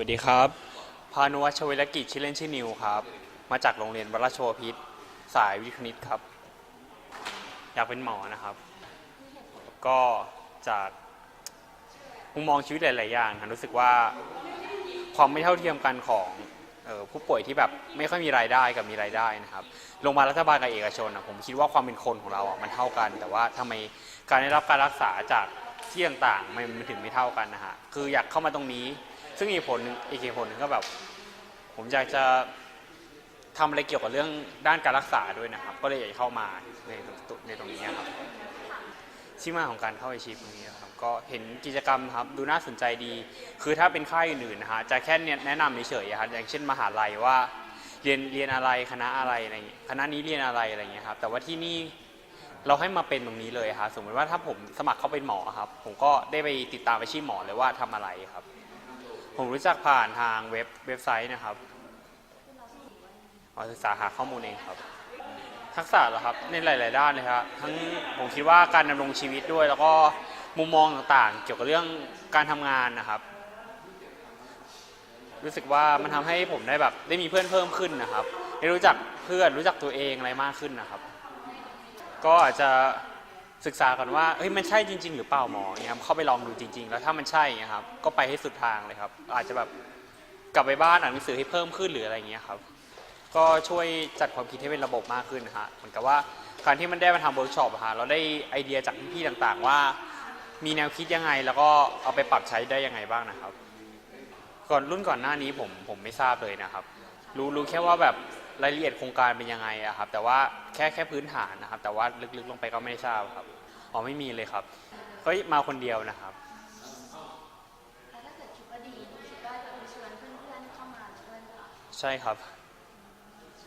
วัสดีครับ พานุวัชเวรกิจชื่อเล่นชื่อนิวครับ มาจากโรงเรียนวราชวพิษสายวิทย์คณิตครับ อยากเป็นหมอนะครับ ก็จากมุมมองชีวิตหลาย ๆ อย่างนะรู้สึกว่าความไม่เท่าเทียมกันของออผู้ป่วยที่แบบไม่ค่อยมีรายได้กับมีรายได้นะครับโรงพยาบาลรัฐบาลกับเอกชนนะผมคิดว่าความเป็นคนของเราอะมันเท่ากัน แต่ว่าทำไมการได้รับการรักษาจากที่ต่าง ๆ มันถึงไม่เท่ากันนะฮะคืออยากเข้ามาตรงนี้ ซึ่งอีกผลหนึ่งอีกเหตุผลหนึ่งก็แบบ ผมอยากจะทำอะไรเกี่ยวกับเรื่องด้านการรักษาด้วยนะครับ ก็เลยอยากเข้ามาในตรงในตรงนี้ครับที่มาของการเข้าอาชีพตรงนี้ครับก็เห็นกิจกรรมครับดูน่าสนใจดี คือถ้าเป็นค่ายอื่นๆนะฮะจะแค่นี่ยแนะนำเฉยๆครับอย่างเช่นมหาลัยว่าเรียนเรียนอะไรคณะอะไรอะไรอย่างนี้คณะนี้เรียนอะไรอะไรอย่างเงี้ยครับแต่ว่าที่นี่เราให้มาเป็นตรงนี้เลยครับสมมติว่าถ้าผมสมัครเข้าเป็นหมอครับ ผมก็ได้ไปติดตามอาชีพหมอเลยว่าทำอะไรครับ ผมรู้จักผ่านทางเว็บเว็บไซต์นะครับออศึกษาหาข้อมูลเองครับ ทักษะเหรอครับในหลาย ๆ ด้านเลยครับทั้งผมคิดว่าการดำรงชีวิตด้วย แล้วก็มุมมองต่าง ๆ เกี่ยวกับเรื่องการทำงานนะครับ รู้สึกว่ามันทำให้ผมได้แบบได้มีเพื่อนเพิ่มขึ้นนะครับ ได้รู้จักเพื่อนรู้จักตัวเองอะไรมากขึ้นนะครับ ก็อาจจะ ศึกษาก่อนว่าเฮ้ยมันใช่จริง ๆ หรือเปล่าหมอเนี่ยครับเข้าไปลองดูจริง ๆ แล้วถ้ามันใช่เนี่ยครับก็ไปให้สุดทางเลยครับ อาจจะแบบกลับไปบ้านอ่านหนังสือให้เพิ่มขึ้นหรืออะไรอย่างเงี้ยครับก็ช่วยจัดความคิดให้เป็นระบบมากขึ้นนะฮะเหมือนกับว่าการที่มันได้มาทำเวิร์กช็อปฮะเราได้ไอเดียจากพี่ๆต่างๆว่า มีแนวคิดยังไงแล้วก็เอาไปปรับใช้ได้ยังไงบ้างนะครับ ก่อนรุ่นก่อนหน้านี้ผมผมไม่ทราบเลยนะครับ รู้รู้แค่ว่าแบบ รายละเอียดโครงการเป็นยังไงอะครับแต่ว่าแค่แค่พื้นฐานนะครับ แต่ว่าลึกๆลงไปก็ไม่ได้ทราบครับอ๋อไม่มีเลยครับก็มาคนเดียวนะครับ แล้วถ้าเกิดคิดว่าดีคิดว่าจะเชิญเพื่อนๆเข้ามาด้วยหรือเปล่าใช่ครับ